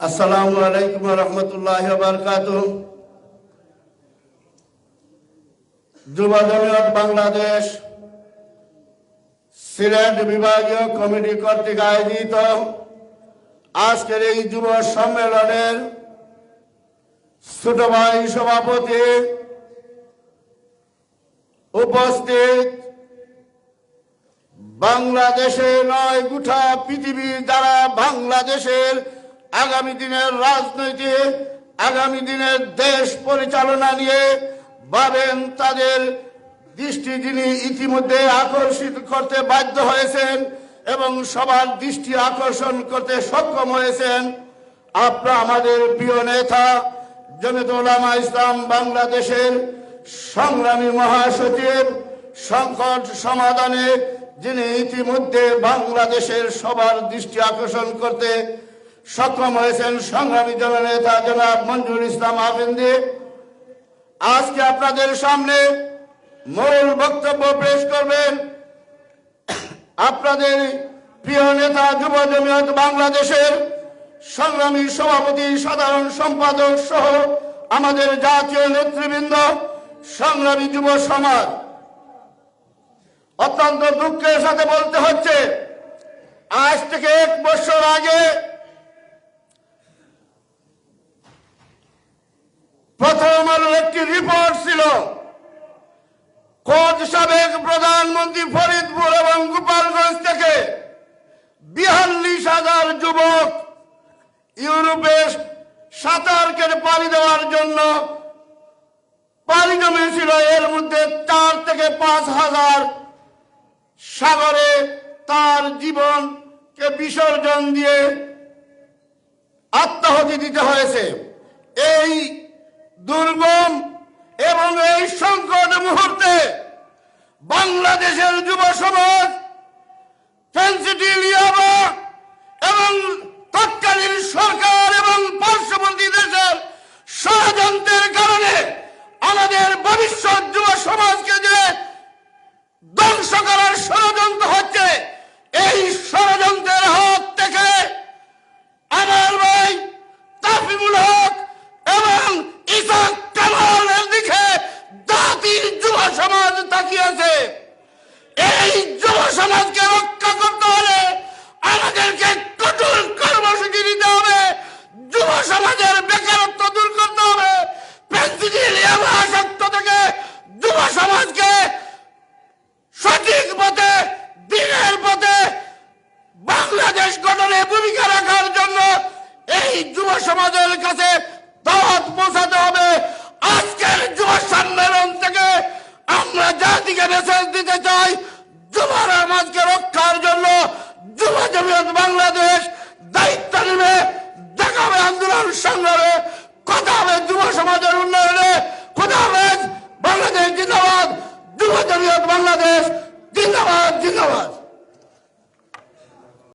আসসালামু আলাইকুম রহমতুল্লাহ বারকাত যুব জমিয়ত বাংলাদেশ সিলেট বিভাগীয় কমিটি কর্তৃক আয়োজিত আজকের এই যুব সম্মেলনের ছোট ভাই সভাপতি উপস্থিত বাংলাদেশে নয়, গোটা পৃথিবীর যারা বাংলাদেশের আগামী দিনের রাজনৈতিক আগামী দিনের দেশ পরিচালনা নিয়ে ভাবেন তাদের দৃষ্টি যিনি ইতিমধ্যে আকর্ষিত করতে বাধ্য হয়েছেন এবং সবার দৃষ্টি আকর্ষণ করতে সক্ষম হয়েছেন, আপনারা আমাদের প্রিয় নেতা জমিত ইসলাম বাংলাদেশের সংগ্রামী মহাসচিব, সংকট সমাধানে যিনি ইতিমধ্যে বাংলাদেশের সবার দৃষ্টি আকর্ষণ করতে সক্ষম হয়েছেন সংগ্রামী জননেতা জনাব মঞ্জুর ইসলাম আবিন্দি আজকে আপনাদের সামনে মূল বক্তব্য পেশ করবেন আপনাদের প্রিয় নেতা যুব জমিয়ত বাংলাদেশের সংগ্রামী সভাপতি, সাধারণ সম্পাদক সহ আমাদের জাতীয় নেতৃবৃন্দ, সংগ্রামী যুব সমাজ। অত্যন্ত দুঃখের সাথে বলতে হচ্ছে, আজ থেকে এক বছর আগে আলোর একটি রিপোর্ট ছিল। কোচ সাবেক প্রধানমন্ত্রী ফরিদপুর এবং গোপালগঞ্জ থেকে বিয়াল্লিশ হাজার যুবক ইউরোপে সাঁতার কেটে পাড়ি দেওয়ার জন্য পাড়ি জমেছিল। এর মধ্যে চার থেকে পাঁচ হাজার সাগরে তার জীবনকে বিসর্জন দিয়ে আত্মাহতি দিতে হয়েছে। এই দুর্গম এবং এই সংকট মুহূর্তে বাংলাদেশের যুব সমাজ এবং তৎকালীন সরকার এবং পার্শ্ববর্তী দেশের ষড়যন্ত্রের কারণে আমাদের ভবিষ্যৎ যুব সমাজকে যে ধ্বংস করার ষড়যন্ত্র হচ্ছে এই ষড়যন্ত্রের হাত থেকে আমার ভাই তাফিমুল হক এবং ইসাক কামালের দিকে জাতির যুব সমাজ তাকিয়েছে এই যুব সমাজকে রক্ষা করতে হলে আমাদেরকে কঠোর কর্মসূচি নিতে হবে যুব সমাজের বেকারত্ব দূর করতে হবে পেন্সিল আসক্ত থেকে যুব সমাজকে সঠিক পথে দিনের পথে বাংলাদেশ গঠনে ভূমিকা রাখার জন্য এই যুব সমাজের কাছে দাওয়াত পৌঁছাতে হবে। আজকের যুব সম্মেলন থেকে আমরা জাতিকে মেসেজ দিতে চাই যুব সমাজকে রক্ষার জন্য। যুব জমিয়ত বাংলাদেশ দায়িত্ব নেবে, দেখাবে আন্দোলন সংগ্রামে। কথা হবে যুব সমাজের উন্নয়নে। কথা হবে বাংলাদেশ জিন্দাবাদ। যুব জমিয়ত বাংলাদেশ জিন্দাবাদ জিন্দাবাদ।